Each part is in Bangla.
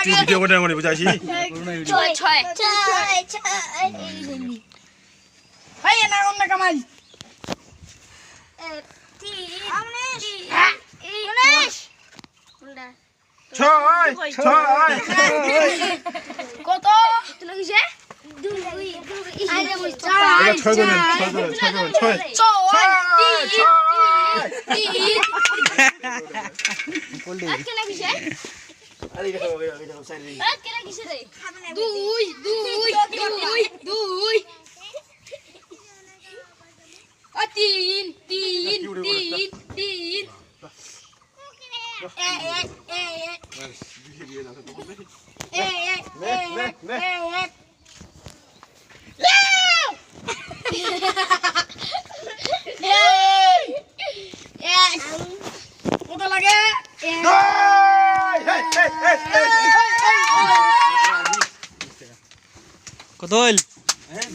তুই ভিডিও করে করে বুঝাইছি ছয় ছয় ছয় ছয় ভাই না অন্য কামাই উনিশ ছয় ছয় কত লাগিছে দুই দুই আইলে মই এটা ছয় দেবেন ছয় দেবেন ছয় দেবেন ছয় ছয় দিই দুই দুই দুই। কত হইল হ্যাঁ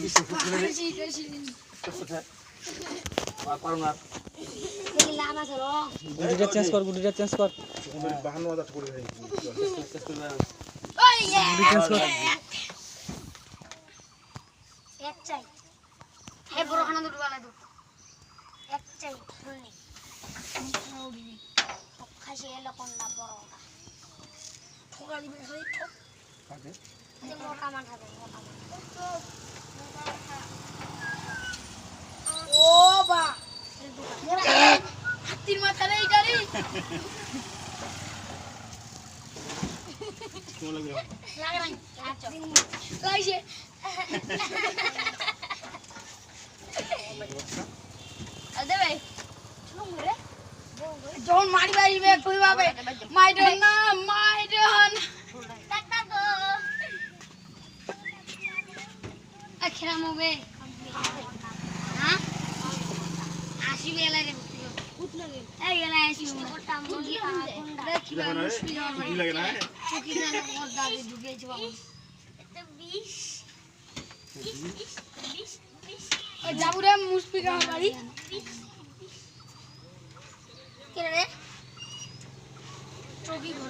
গুটিটা চেঞ্জ কর গুটিটা চেঞ্জ কর। গুটি চেঞ্জ কর। এক চাই হে বড় খানা দুটো বানাই দাও এক চাই শুনি খাসি এলো কোন না বড় ঠোকা দিবে খালি ঠোক যে মোটা মাথা দেয় মোটা মাথা ও বা হাতির মাথা রে এটা রে লাগে নাই আচ্ছা লাগছে দেবে রে যখন মারি বাড়িবে কই পাবে মাইডন না বাবা এটা 20 20 20 ওই যাবুরে মুসপিকা বাড়ি। কে রে? চুকি ঘর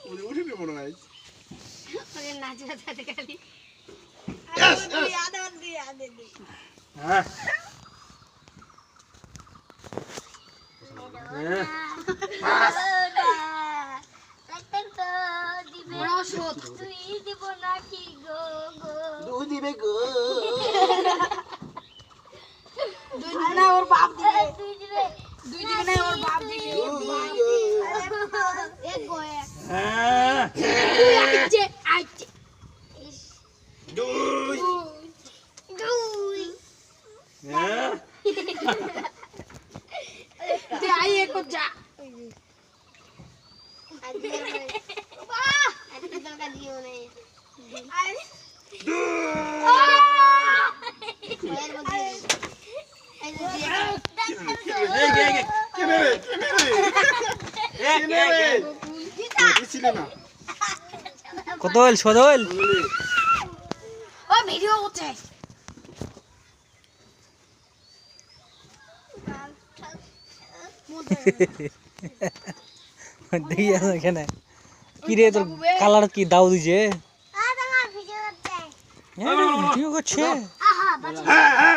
খেলা রে সাপ উঠিনি মনে ওরে নাচ বাজাতে খালি হ্যাঁ। বড় শোধ তুই দিব নাকি গো গো? দুই দিবে গো দুই দিন না ওর বাপ দিবে তুই দিবে দুই দিন না ওর বাপ দিবে এক গো এক হ্যাঁ আইছে আইছে দুই দুই হ্যাঁ আই এক যা বাহ আজকে দরকার দিও না এর মধ্যে এই যে কত হইল? সদ হইল? ও ভিডিও করছে দেখি আছে এখানে। কি রে তোর কালার কি দাও দিছে? হ্যাঁ, ভিডিও করছে। হ্যাঁ হ্যাঁ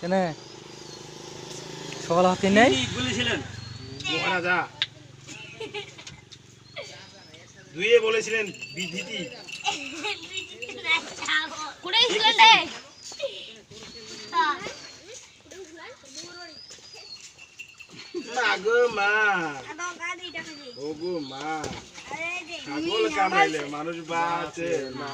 কেন? সকাল হাতে নেই? বলেছিলেন ওখানে যা দুইয়ে বলেছিলেন বিধিতি ছিলেন রে মা গো মা ছাগল কামড়াইলে মানুষ বাঁচে না।